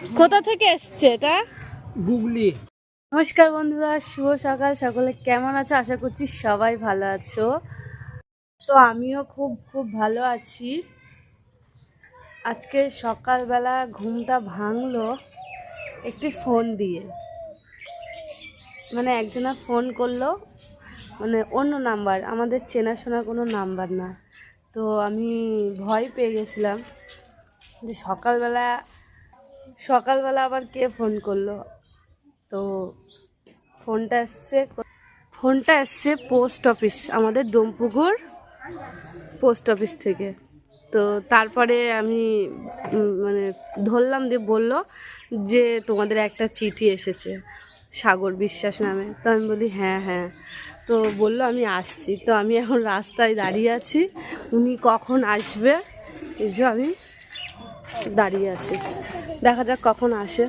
কোথা থেকে এসছে এটা? গুগলি নমস্কার বন্ধুরা শুভ সকাল। সকলে কেমন আছো? আশা করছি সবাই ভালো আছো। তো আমিও খুব খুব ভালো আছি। আজকে সকালবেলা ঘুমটা ভাঙলো একটি ফোন দিয়ে। মানে একজনা ফোন করল মানে অন্য নাম্বার আমাদের চেনাশোনা কোনো নাম্বার না। তো আমি ভয় পেয়ে গেছিলাম যে সকালবেলা সকালবেলা আবার কে ফোন করল? তো ফোনটা এসছে ফোনটা এসছে পোস্ট অফিস, আমাদের ডোমপুকুর পোস্ট অফিস থেকে। তো তারপরে আমি মানে ধরলাম দিয়ে বলল যে তোমাদের একটা চিঠি এসেছে, সাগর বিশ্বাস নামে। তো আমি বলি হ্যাঁ হ্যাঁ। তো বলল, আমি আসছি। তো আমি এখন রাস্তায় দাঁড়িয়ে আছি। উনি কখন আসবে? এই যে আমি দাঁড়িয়ে আছি। দেখা যাক কখন আসে।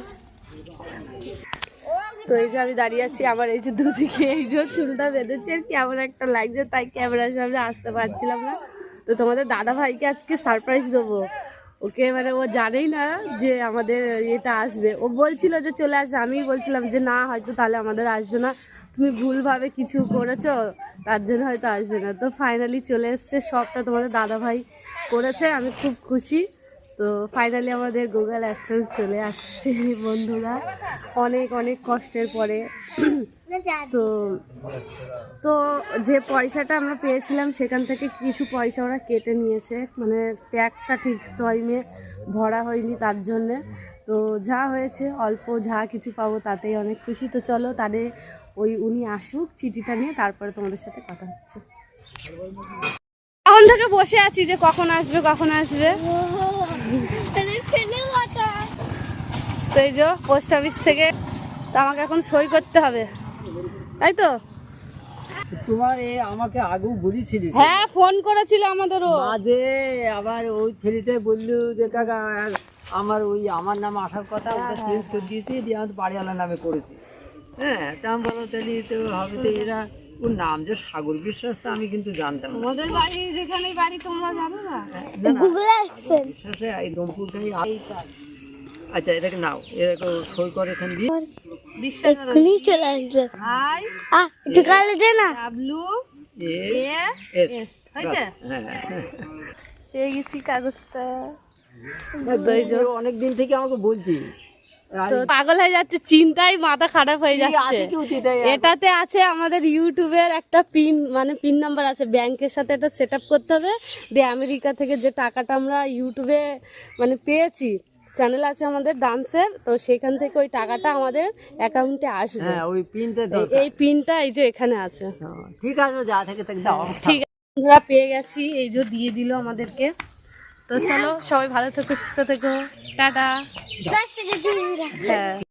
তো এই যে আমি দাঁড়িয়ে আছি, আমার এই যে দুদিকে এই যে চুলটা বেঁধেছে আর কেমন একটা লাগছে, তাই ক্যামেরার সামনে আসতে পারছিলাম না। তো তোমাদের দাদা ভাইকে আজকে সারপ্রাইজ দেবো। ওকে মানে ও জানেই না যে আমাদের এটা আসবে। ও বলছিল যে চলে আসবে আমি বলছিলাম যে না, হয়তো তাহলে আমাদের আসবে না। তুমি ভুলভাবে কিছু করেছ, তার জন্য হয়তো আসবে না। তো ফাইনালি চলে এসছে, সবটা তোমাদের দাদা ভাই করেছে, আমি খুব খুশি। তো ফাইনালি আমাদের গুগল অ্যাডসেন্স চলে আসছে, বন্ধুরা। অনেক অনেক কষ্টের পরে। তো তো যে পয়সাটা আমরা পেয়েছিলাম, সেখান থেকে কিছু পয়সা ওরা কেটে নিয়েছে। মানে ট্যাক্সটা ঠিক টাইমে ভরা হয়নি তার জন্যে। তো যা হয়েছে, অল্প যা কিছু পাবো তাতেই অনেক খুশি। তো চলো তাদের ওই উনি আসুক, চিঠিটা নিয়ে, তারপরে তোমাদের সাথে কথা হচ্ছে। এখন থেকে বসে আছি যে কখন আসবে কখন আসবে। তো এই যে পোস্ট অফিস থেকে তো আমাকে এখন সই করতে হবে। তাই তো? তোমার এ আমাকে আগেও বলেছিলি হ্যাঁ ফোন করেছিল আমাদেরও। মাঝে আবার ওই ছেলেটা বলল যে কাকা আমার ওই আমার নাম আসার কথা ওটা চেঞ্জ করে দিয়েছে দিয়ে আমার বাড়িওয়ালার নামে করেছে। হ্যাঁ তা আমি বলো তাহলে তো হবে তো এরা। ওর নাম যে সাগর বিশ্বাস তা আমি কিন্তু জানতাম আমাদের বাড়ি যেখানে বাড়ি তোমরা জানো না? বিশ্বাসে এই আ- আচ্ছা এটাকে নাও। এটাকে সই করে এখান দিয়ে। বিশ্বাস এক্ষুনি চলে আসবে। আই আহ একটু কালে দে না। W A S. হয়েছে? হ্যাঁ। পেয়ে গেছি কাগজটা। অনেক দিন থেকে আমাকে বলছি। পাগল হয়ে যাচ্ছে চিন্তায় মাথা খারাপ হয়ে যাচ্ছে। এটাতে আছে আমাদের ইউটিউবের একটা পিন মানে পিন নাম্বার আছে। ব্যাংকের সাথে এটা সেট করতে হবে। দিয়ে আমেরিকা থেকে যে টাকাটা আমরা ইউটিউবে মানে পেয়েছি চ্যানেল আছে আমাদের ডান্সের তো সেখান থেকে ওই টাকাটা আমাদের অ্যাকাউন্টে আসবে। হ্যাঁ ওই পিনটা এই- পিনটা এই যে এখানে আছে। ঠিক আছে যা থেকে ঠিক আছে পেয়ে গেছি। এই যে দিয়ে দিল আমাদেরকে। তো চলো সবাই ভালো থেকো সুস্থ থেকো। টাটা। হ্যাঁ।